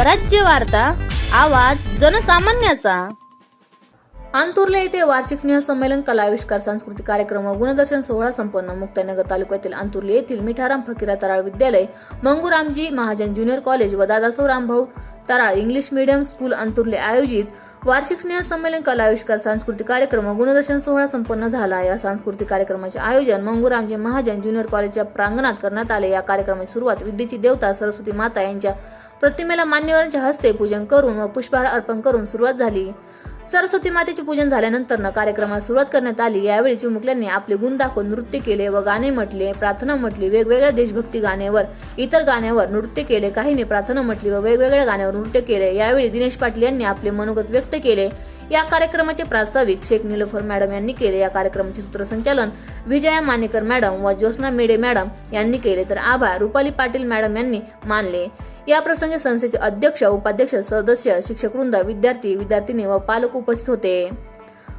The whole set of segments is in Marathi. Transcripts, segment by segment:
स्वराज्य वार्ता आवाज जनसामान्याचा. आंतुर्ले येथे वार्षिक स्नेह संमेलन कला आविष्कार सांस्कृतिक कार्यक्रम व गुणदर्शन सोहळा संपन्न. मुक्ताईनगर तालुक्यातील आंतुर्ले येथील मिठाराम फकीरा तराळ विद्यालय मंगुरामजी महाजन ज्युनियर कॉलेज व Dadasaheb Ramabhau Taral English medium school Anturle आयोजित वार्षिक स्नेह संमेलन कला आविष्कार सांस्कृतिक कार्यक्रम व गुणदर्शन सोहळा संपन्न झाला. या सांस्कृतिक कार्यक्रमाचे आयोजन मंगुरामजी महाजन ज्युनियर कॉलेजच्या प्रांगणात करण्यात आले. या कार्यक्रमाची सुरुवात विद्येची देवता सरस्वती माता यांच्या प्रतिमेला मान्यवरांच्या हस्ते पूजन करून व पुष्पहार अर्पण करून सुरुवात झाली. सरस्वती मातेचे पूजन झाल्यानंतर कार्यक्रमाला सुरुवात करण्यात आली. यावेळी चिमुकल्यांनी आपले गुण दाखवून नृत्य केले व गाणे म्हटले प्रार्थना म्हटली वेगवेगळ्या देशभक्ती गाण्यावर इतर गाण्यावर नृत्य केले. काहींनी प्रार्थना म्हटली व वेगवेगळ्या गाण्यावर नृत्य केले. यावेळी दिनेश पाटील यांनी आपले मनोगत व्यक्त केले. या कार्यक्रमाचे प्रास्ताविक शेख निलोफर मॅडम यांनी केले. या कार्यक्रमाचे सूत्रसंचालन विजया मानेकर मॅडम व ज्योत्स्ना मेडे मॅडम यांनी केले. तर आभार. रुपाली पाटील मॅडम यांनी मानले. या प्रसंगी संस्थेचे अध्यक्ष उपाध्यक्ष सदस्य शिक्षक वृंद विद्यार्थी विद्यार्थिनी व पालक उपस्थित होते.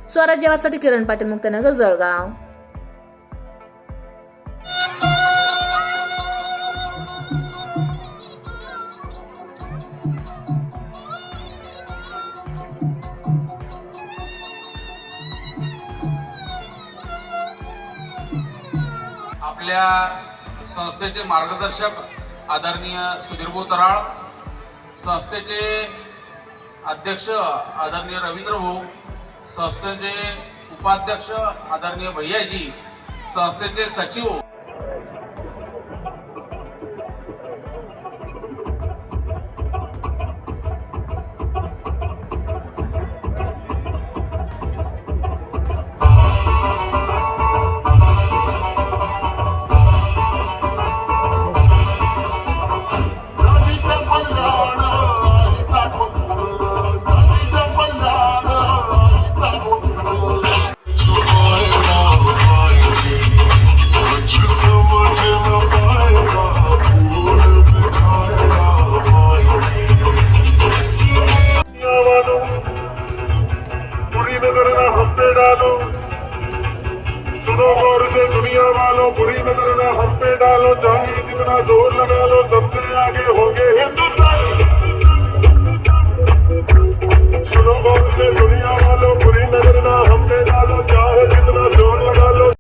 स्वराज्यवासाठी किरण पाटील मुक्तनगर जळगाव. आपल्या संस्थेचे मार्गदर्शक आदरणीय सुधीरभाऊ तराळ संस्थेचे अध्यक्ष आदरणीय रवींद्र भाऊ संस्थेचे उपाध्यक्ष आदरणीय भैयाजी संस्थेचे सचिव सुनोगोर से दुनिया वालों बुरी नजर में हम पे डालो चाहे जितना जोर लगा लो सबसे आगे होंगे हिंदुस्तान सुनोगोर से दुनिया